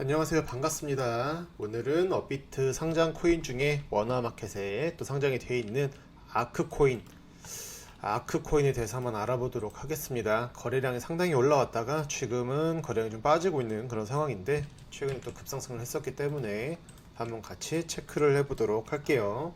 안녕하세요. 반갑습니다. 오늘은 업비트 상장 코인 중에 원화마켓에 또 상장이 되어 있는 아크코인, 아크코인에 대해서 한번 알아보도록 하겠습니다. 거래량이 상당히 올라왔다가 지금은 거래량이 좀 빠지고 있는 그런 상황인데 최근에 또 급상승을 했었기 때문에 한번 같이 체크를 해보도록 할게요.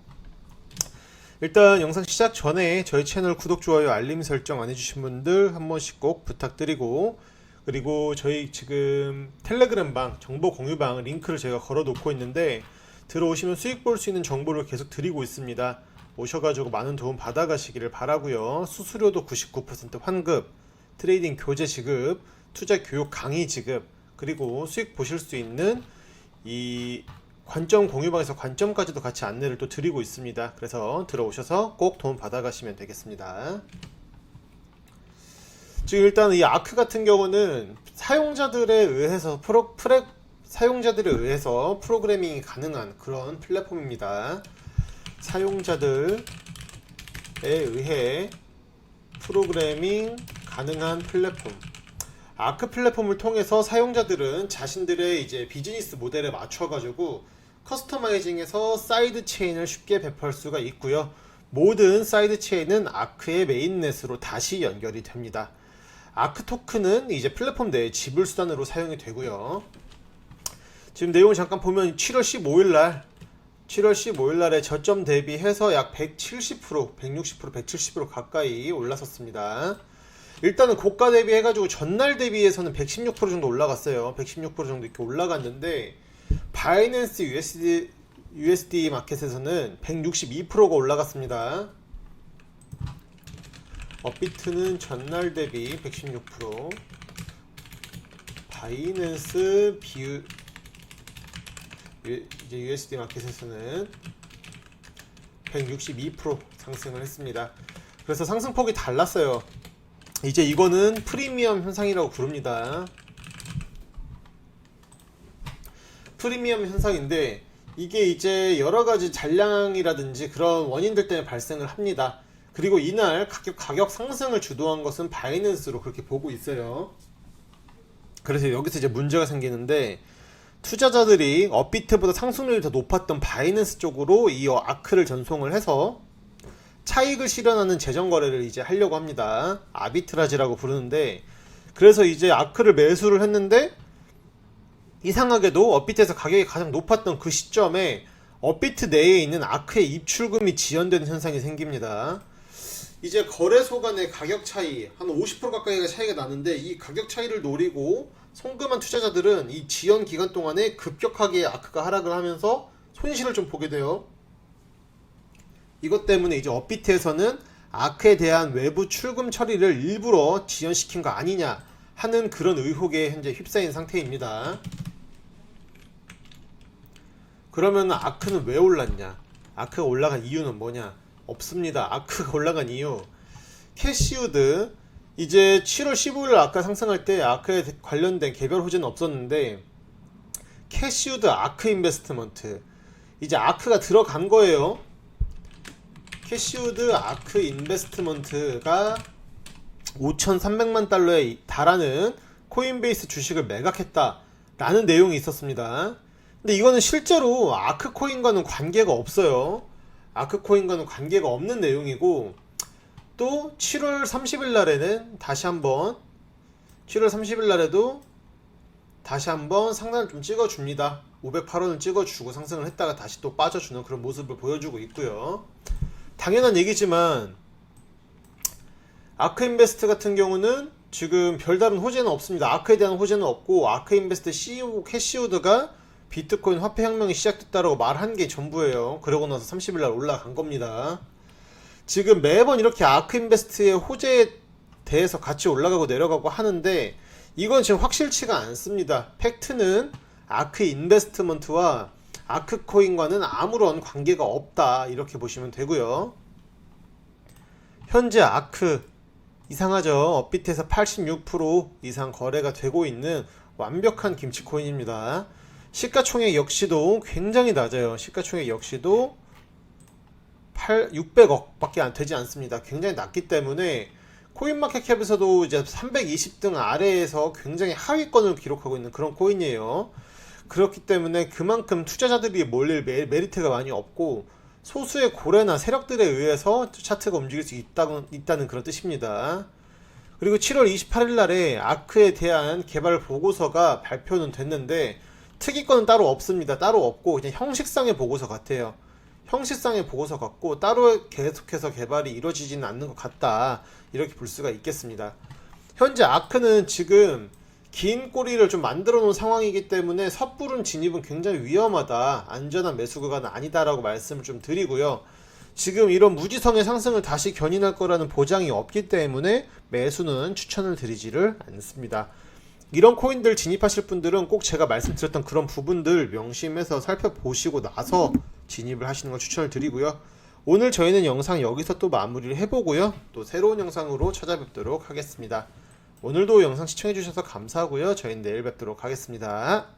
일단 영상 시작 전에 저희 채널 구독, 좋아요, 알림 설정 안 해주신 분들 한 번씩 꼭 부탁드리고 그리고 저희 지금 텔레그램 방 정보 공유 방 링크를 제가 걸어 놓고 있는데 들어오시면 수익 볼 수 있는 정보를 계속 드리고 있습니다. 오셔가지고 많은 도움 받아가시기를 바라고요. 수수료도 99% 환급, 트레이딩 교재 지급, 투자 교육 강의 지급, 그리고 수익 보실 수 있는 이 관점 공유방에서 관점까지도 같이 안내를 또 드리고 있습니다. 그래서 들어오셔서 꼭 도움 받아가시면 되겠습니다. 지금 일단 이 아크 같은 경우는 사용자들에 의해서 프로 프레 사용자들에 의해서 프로그래밍이 가능한 그런 플랫폼입니다. 사용자들에 의해 프로그래밍 가능한 플랫폼. 아크 플랫폼을 통해서 사용자들은 자신들의 이제 비즈니스 모델에 맞춰가지고 커스터마이징해서 사이드 체인을 쉽게 배포할 수가 있고요. 모든 사이드 체인은 아크의 메인넷으로 다시 연결이 됩니다. 아크 토큰은 이제 플랫폼 내에 지불 수단으로 사용이 되고요. 지금 내용을 잠깐 보면 7월 15일 날 7월 15일 날에 저점 대비해서 약 170%, 160%, 170% 가까이 올라섰습니다. 일단은 고가 대비해가지고 전날 대비해서는 116% 정도 올라갔어요. 116% 정도 이렇게 올라갔는데 바이낸스 USD USD 마켓에서는 162%가 올라갔습니다. 업비트는 전날 대비 116% 바이낸스 비유 유- 이제 USD 마켓에서는 162% 상승을 했습니다. 그래서 상승폭이 달랐어요. 이제 이거는 프리미엄 현상이라고 부릅니다. 프리미엄 현상인데 이게 이제 여러 가지 잔량이라든지 그런 원인들 때문에 발생을 합니다. 그리고 이날 가격, 가격 상승을 주도한 것은 바이낸스로 그렇게 보고 있어요. 그래서 여기서 이제 문제가 생기는데 투자자들이 업비트보다 상승률이 더 높았던 바이낸스 쪽으로 이 아크를 전송을 해서 차익을 실현하는 재정 거래를 이제 하려고 합니다. 아비트라지라고 부르는데 그래서 이제 아크를 매수를 했는데 이상하게도 업비트에서 가격이 가장 높았던 그 시점에 업비트 내에 있는 아크의 입출금이 지연되는 현상이 생깁니다. 이제 거래소 간의 가격 차이 한 50% 가까이가 차이가 나는데 이 가격 차이를 노리고 송금한 투자자들은 이 지연 기간 동안에 급격하게 아크가 하락을 하면서 손실을 좀 보게 돼요. 이것 때문에 이제 업비트에서는 아크에 대한 외부 출금 처리를 일부러 지연시킨 거 아니냐 하는 그런 의혹에 현재 휩싸인 상태입니다. 그러면 아크는 왜 올랐냐? 아크가 올라간 이유는 뭐냐? 없습니다. 아크가 올라간 이유. 캐시우드 이제 7월 15일 아까 상승할 때 아크에 관련된 개별 호재는 없었는데 캐시우드 아크 인베스트먼트 이제 아크가 들어간 거예요. 캐시우드 아크 인베스트먼트가 5,300만 달러에 달하는 코인베이스 주식을 매각했다라는 내용이 있었습니다. 근데 이거는 실제로 아크 코인과는 관계가 없어요. 아크코인과는 관계가 없는 내용이고 또 7월 30일 날에는 다시 한번 7월 30일 날에도 다시 한번 상단을 좀 찍어줍니다. 508원을 찍어주고 상승을 했다가 다시 또 빠져주는 그런 모습을 보여주고 있고요. 당연한 얘기지만 아크인베스트 같은 경우는 지금 별다른 호재는 없습니다. 아크에 대한 호재는 없고 아크인베스트 CEO 캐시우드가 비트코인 화폐 혁명이 시작됐다라고 말한 게 전부예요. 그러고 나서 30일 날 올라간 겁니다. 지금 매번 이렇게 아크인베스트의 호재에 대해서 같이 올라가고 내려가고 하는데 이건 지금 확실치가 않습니다. 팩트는 아크 인베스트먼트와 아크 코인과는 아무런 관계가 없다 이렇게 보시면 되고요. 현재 아크 이상하죠. 업비트에서 86% 이상 거래가 되고 있는 완벽한 김치 코인입니다. 시가총액 역시도 굉장히 낮아요. 시가총액 역시도 8, 600억 밖에 안 되지 않습니다. 굉장히 낮기 때문에 코인마켓캡에서도 이제 320등 아래에서 굉장히 하위권을 기록하고 있는 그런 코인이에요. 그렇기 때문에 그만큼 투자자들이 몰릴 메, 메리트가 많이 없고 소수의 고래나 세력들에 의해서 차트가 움직일 수 있다고, 있다는 그런 뜻입니다. 그리고 7월 28일 날에 아크에 대한 개발 보고서가 발표는 됐는데 특이권은 따로 없습니다. 따로 없고 그냥 형식상의 보고서 같아요. 형식상의 보고서 같고 따로 계속해서 개발이 이루어지지는 않는 것 같다. 이렇게 볼 수가 있겠습니다. 현재 아크는 지금 긴 꼬리를 좀 만들어 놓은 상황이기 때문에 섣부른 진입은 굉장히 위험하다. 안전한 매수 구간은 아니다라고 말씀을 좀 드리고요. 지금 이런 무지성의 상승을 다시 견인할 거라는 보장이 없기 때문에 매수는 추천을 드리지를 않습니다. 이런 코인들 진입하실 분들은 꼭 제가 말씀드렸던 그런 부분들 명심해서 살펴보시고 나서 진입을 하시는 걸 추천을 드리고요. 오늘 저희는 영상 여기서 또 마무리를 해보고요. 또 새로운 영상으로 찾아뵙도록 하겠습니다. 오늘도 영상 시청해주셔서 감사하고요. 저희는 내일 뵙도록 하겠습니다.